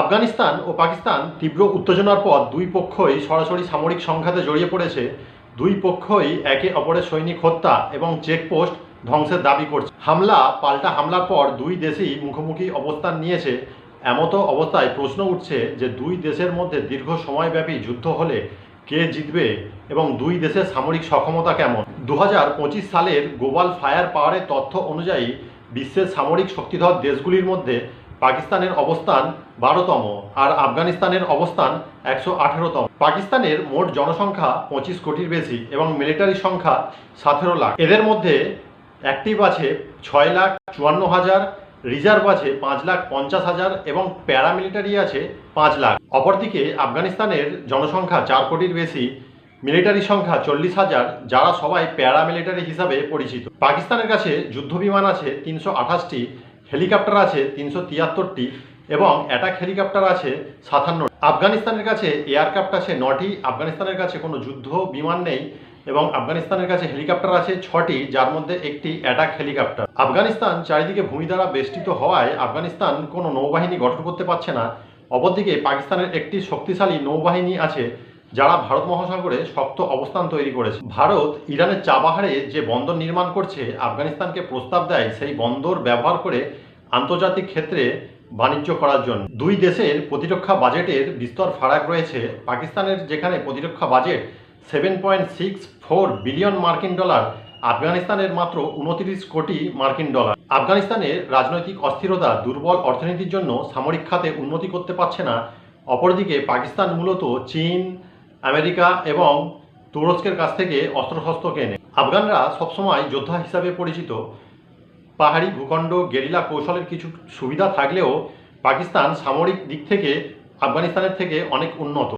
আফগানিস্তান ও পাকিস্তান তীব্র উত্তেজনার পর দুই পক্ষই সরাসরি সামরিক সংঘাতে জড়িয়ে পড়েছে। দুই পক্ষই একে অপরের সৈনিক হত্যা এবং চেকপোস্ট ধ্বংসের দাবি করছে। হামলা, পাল্টা হামলার পর দুই দেশই মুখোমুখি অবস্থান নিয়েছে। এমতো অবস্থায় প্রশ্ন উঠছে যে দুই দেশের মধ্যে দীর্ঘ সময়ব্যাপী যুদ্ধ হলে কে জিতবে এবং দুই দেশের সামরিক সক্ষমতা কেমন? দু হাজার পঁচিশ সালের গ্লোবাল ফায়ার পাওয়ারের তথ্য অনুযায়ী বিশ্বের সামরিক শক্তিধর দেশগুলির মধ্যে পাকিস্তানের অবস্থান বারোতম আর আফগানিস্তানের অবস্থান একশো আঠেরোতম। পাকিস্তানের মোট জনসংখ্যা পঁচিশ কোটির বেশি এবং মিলিটারি সংখ্যা সতেরো লাখ। এদের মধ্যে অ্যাক্টিভ আছে ছয় লাখ চুয়ান্ন হাজার রিজার্ভ আছে পাঁচ লাখ পঞ্চাশ হাজার এবং প্যারামিলিটারি আছে পাঁচ লাখ। অপরদিকে আফগানিস্তানের জনসংখ্যা চার কোটির বেশি মিলিটারি সংখ্যা চল্লিশ হাজার, যারা সবাই প্যারামিলিটারি হিসাবে পরিচিত। পাকিস্তানের কাছে যুদ্ধবিমান আছে তিনশো আঠাশটি হেলিকপ্টার আছে তিনশো তিয়াত্তরটি এবং অ্যাটাক হেলিকপ্টার আছে সাতান্ন আফগানিস্তানের কাছে এয়ারক্রাফট আছে নটি, আফগানিস্তানের কাছে কোনো যুদ্ধ, বিমান নেই এবং আফগানিস্তানের কাছে হেলিকপ্টার আছে ছটি, যার মধ্যে একটি অ্যাটাক হেলিকপ্টার। আফগানিস্তান চারিদিকে ভূমি দ্বারা বেষ্টিত হওয়ায় আফগানিস্তান কোনো নৌবাহিনী গঠন করতে পারছে না। অপরদিকে পাকিস্তানের একটি শক্তিশালী নৌবাহিনী আছে যারা ভারত মহাসাগরে শক্ত অবস্থান তৈরি করেছে। ভারত ইরানের চাবাহারে যে বন্দর নির্মাণ করছে, আফগানিস্তানকে প্রস্তাব দেয় সেই বন্দর ব্যবহার করে আন্তর্জাতিক ক্ষেত্রে বাণিজ্য করার জন্য। দুই দেশের প্রতিরক্ষা বাজেটের বিস্তর ফারাক রয়েছে। পাকিস্তানের যেখানে প্রতিরক্ষা budget seven point six four billion মার্কিন ডলার, আফগানিস্তানের মাত্র উনত্রিশ কোটি মার্কিন ডলার। আফগানিস্তানের রাজনৈতিক অস্থিরতা দুর্বল অর্থনীতির জন্য সামরিক খাতে উন্নতি করতে পারছে না। অপরদিকে পাকিস্তান মূলত চীন, আমেরিকা এবং তুরস্কের কাছ থেকে অস্ত্রশস্ত্র কেনে। আফগানরা সবসময় যোদ্ধা হিসাবে পরিচিত। পাহাড়ি ভূখণ্ড, গেরিলা কৌশলের কিছু সুবিধা থাকলেও পাকিস্তান সামরিক দিক থেকে, আফগানিস্তানের থেকে অনেক উন্নত।